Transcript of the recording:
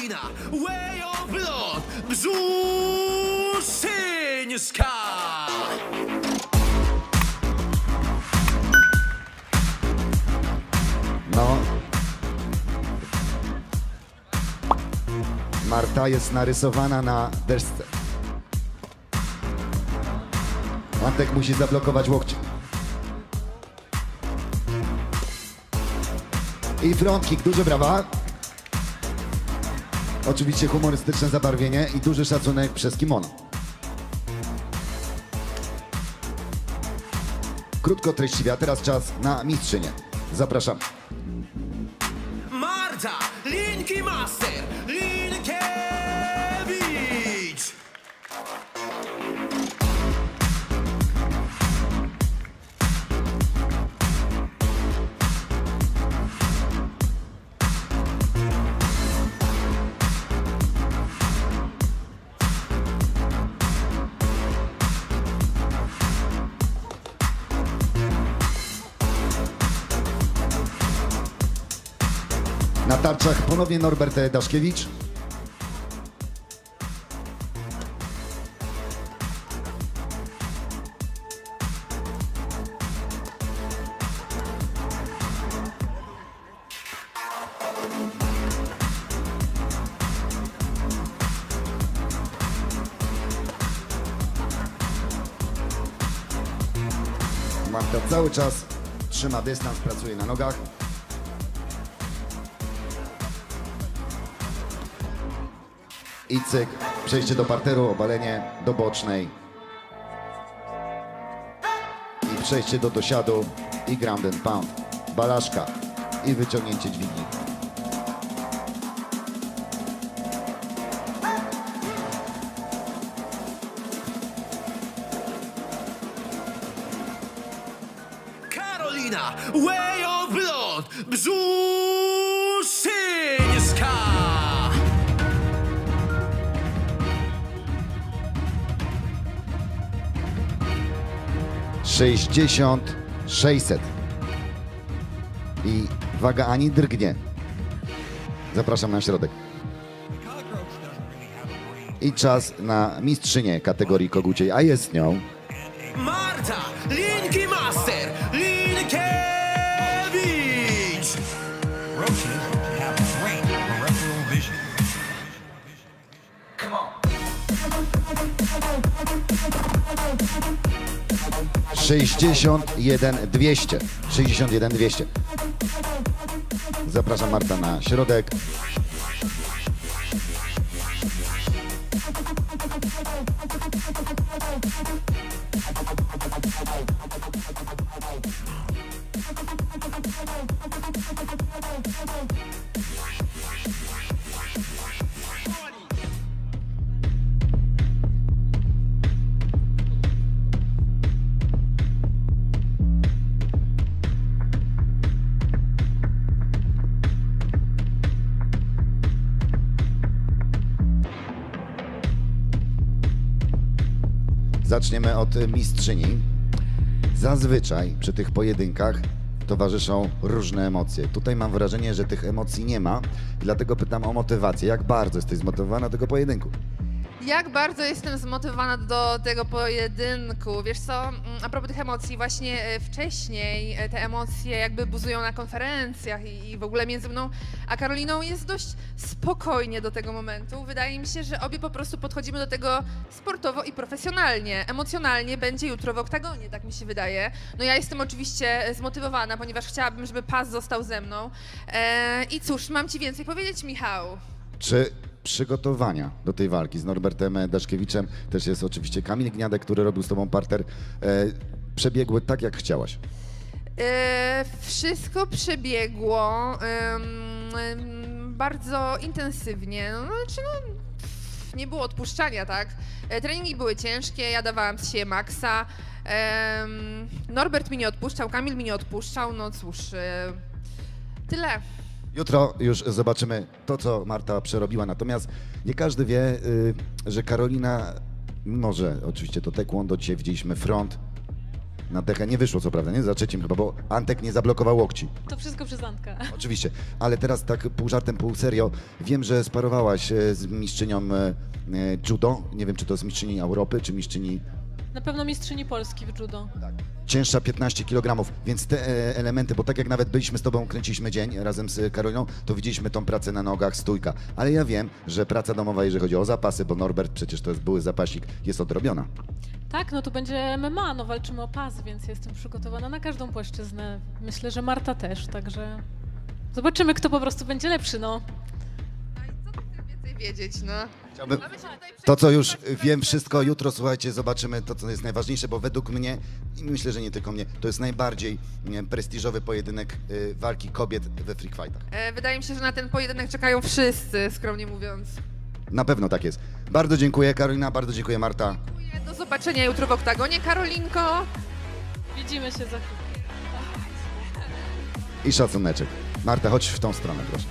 Karolina, way of blood, Brzuszyńska! No. Marta jest narysowana na desce. Antek musi zablokować łokcie. I front kick, duże brawa. Oczywiście humorystyczne zabarwienie i duży szacunek przez kimono. Krótko, treściwie, a teraz czas na mistrzynię. Zapraszam. Marta, Linki Master, Linkiewicz! Na tarczach ponownie Norbert Daszkiewicz. Marta cały czas trzyma dystans, pracuje na nogach. i cyk, przejście do parteru, obalenie do bocznej i przejście do dosiadu. I ground and pound, balaszka. I wyciągnięcie dźwigni. Karolina, way of blood, brzuch! 60 600. I waga Ani drgnie. Zapraszam na środek. I czas na mistrzynię kategorii koguciej, a jest nią. Marta Linki Master Linkiewicz! Come on. 61 200. 61 200. Zapraszam Marta na środek. Zaczniemy od mistrzyni. Zazwyczaj przy tych pojedynkach towarzyszą różne emocje. Tutaj mam wrażenie, że tych emocji nie ma, dlatego pytam o motywację. Jak bardzo jesteś zmotywowana do tego pojedynku? Jak bardzo jestem zmotywowana do tego pojedynku. Wiesz co, mm, a propos tych emocji, właśnie e, wcześniej e, te emocje jakby buzują na konferencjach i w ogóle między mną a Karoliną jest dość spokojnie do tego momentu. Wydaje mi się, że obie po prostu podchodzimy do tego sportowo i profesjonalnie. Emocjonalnie będzie jutro w oktagonie, tak mi się wydaje. No ja jestem oczywiście zmotywowana, ponieważ chciałabym, żeby pas został ze mną. E, I cóż, mam ci więcej powiedzieć, Michał. Czy przygotowania do tej walki z Norbertem Daszkiewiczem, też jest oczywiście Kamil Gniadek, który robił z tobą parter, e, przebiegły tak, jak chciałaś? E, wszystko przebiegło bardzo intensywnie. No, znaczy, no, nie było odpuszczania, tak? E, treningi były ciężkie, ja dawałam z siebie maksa. Norbert mi nie odpuszczał, Kamil mi nie odpuszczał. No cóż, e, tyle. Jutro już zobaczymy to, co Marta przerobiła. Natomiast nie każdy wie, y, że Karolina, mimo że oczywiście to taekwondo, dzisiaj widzieliśmy front, na dechę. Nie wyszło co prawda, nie? Za trzecim chyba, bo Antek nie zablokował łokci. To wszystko przez Antka. Oczywiście, ale teraz tak pół żartem, pół serio. Wiem, że sparowałaś e, z mistrzynią e, e, judo. Nie wiem, czy to jest mistrzyni Europy, czy mistrzyni Na pewno mistrzyni Polski w judo. cięższa 15 kg, więc te e, elementy, bo tak jak nawet byliśmy z tobą, kręciliśmy dzień razem z Karoliną, to widzieliśmy tą pracę na nogach, stójka. Ale ja wiem, że praca domowa, jeżeli chodzi o zapasy, bo Norbert przecież to jest były zapasik, jest odrobiona. Tak, no to będzie MMA, no walczymy o pas, więc jestem przygotowana na każdą płaszczyznę. Myślę, że Marta też, także zobaczymy, kto po prostu będzie lepszy, no. No wiedzieć, no? Chciałbym... To, co już wiem wszystko, jutro słuchajcie, zobaczymy to, co jest najważniejsze, bo według mnie, i myślę, że nie tylko mnie, to jest najbardziej nie, prestiżowy pojedynek y, walki kobiet we freak fightach. E, Wydaje mi się, że na ten pojedynek czekają wszyscy, skromnie mówiąc. Na pewno tak jest. Bardzo dziękuję Karolina, bardzo dziękuję Marta. Dziękuję, Do zobaczenia jutro w oktagonie. Karolinko! Widzimy się za chwilę. I szacuneczek. Marta, chodź w tą stronę, proszę.